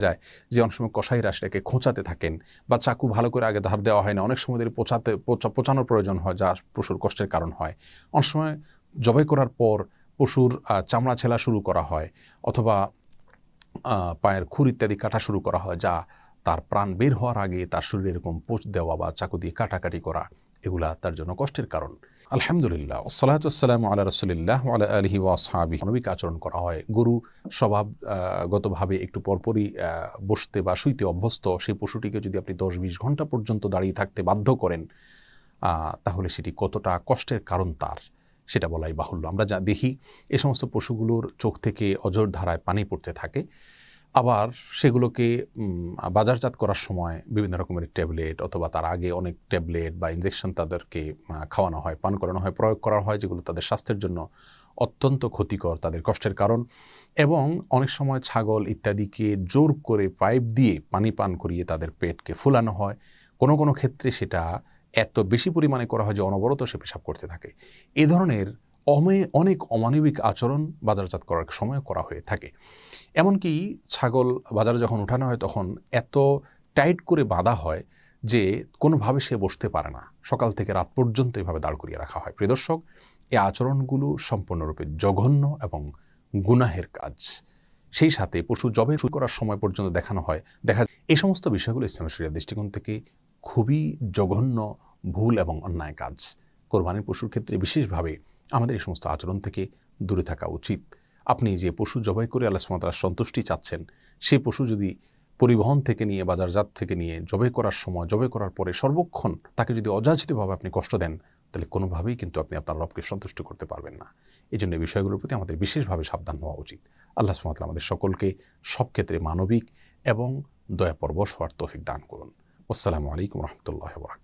যায়। যে অনেক সময় কষাইরা সেটাকে খোঁচাতে থাকেন বা চাকু ভালো করে আগে ধার দেওয়া হয় না। অনেক সময় ধরে পোচাতে, পোচা- পোচানোর প্রয়োজন হয় যা পশুর কষ্টের কারণ হয়। অনেক সময় জবাই করার পর পশুর চামড়া ছেলা শুরু করা হয় অথবা পায়ের খুর ইত্যাদি কাটা শুরু করা হয় যা তার প্রাণ বের হওয়ার আগে তার শরীরে এরকম পোচ দেওয়া বা চাকু দিয়ে কাটাকাটি করা। এগুলা তার জন্য কষ্টের কারণ। আলহামদুলিল্লাহ সালাতাম আল্লাহ রসুলিল্লাহ আল্লাহ আলহি ওয়াসহাবি মানবিক আচরণ করা হয়। গরু স্বভাবগতভাবে একটু পরপরই বসতে বা শুইতে অভ্যস্ত, সেই পশুটিকে যদি আপনি দশ বিশ ঘণ্টা পর্যন্ত দাঁড়িয়ে থাকতে বাধ্য করেন তাহলে সেটি কতটা কষ্টের কারণ তার, সেটা বলাই বাহুল্য। আমরা যা দেখি, এ সমস্ত পশুগুলোর চোখ থেকে অজর ধারায় পানি পড়তে থাকে। আবার সেগুলোকে বাজারজাত করার সময় বিভিন্ন রকমের ট্যাবলেট অথবা তার আগে অনেক ট্যাবলেট বা ইনজেকশন তাদেরকে খাওয়ানো হয়, পান করানো হয়, প্রয়োগ করা হয়, যেগুলো তাদের স্বাস্থ্যের জন্য অত্যন্ত ক্ষতিকর, তাদের কষ্টের কারণ। এবং অনেক সময় ছাগল ইত্যাদিকে জোর করে পাইপ দিয়ে পানি পান করিয়ে তাদের পেটকে ফুলানো হয়। কোনো কোনো ক্ষেত্রে সেটা এত বেশি পরিমাণে করা হয় যে অনবরত সে পেশাব করতে থাকে। এ ধরনের অমে, অনেক অমানবিক আচরণ বাজারজাত করার সময় করা হয়ে থাকে। এমনকি ছাগল বাজারে যখন উঠানো হয় তখন এত টাইট করে বাঁধা হয় যে কোনোভাবে সে বসতে পারে না। সকাল থেকে রাত পর্যন্ত এভাবে দাঁড় করিয়ে রাখা হয়। প্রিয় দর্শক এই আচরণগুলো সম্পূর্ণরূপে জঘন্য এবং গুনাহের কাজ। সেই সাথে পশু জবে শুরু করার সময় পর্যন্ত দেখানো হয়, দেখা এই সমস্ত বিষয়গুলো ইসলামের শরীর দৃষ্টিকোণ থেকে খুবই জঘন্য, ভুল এবং অন্যায় কাজ। কোরবানির পশুর ক্ষেত্রে বিশেষভাবে আমাদের এই সমস্ত আচরণ থেকে দূরে থাকা উচিত। আপনি যে পশু জবাই করে আল্লাহ সুমাতার সন্তুষ্টি চাচ্ছেন সেই পশু যদি পরিবহন থেকে নিয়ে, বাজারজাত থেকে নিয়ে, জবাই করার সময়, জবাই করার পরে সর্বক্ষণ তাকে যদি অযাচিতভাবে আপনি কষ্ট দেন, তাহলে কোনোভাবেই কিন্তু আপনি আপনার রবকে সন্তুষ্ট করতে পারবেন না। এই জন্য এই বিষয়গুলোর প্রতি আমাদের বিশেষভাবে সাবধান হওয়া উচিত। আল্লাহ সুমাতাল আমাদের সকলকে সব ক্ষেত্রে মানবিক এবং দয়াপরবশ হওয়ার তৌফিক দান করুন। আসসালামু আলাইকুম রহমতুল্লাহ বরাক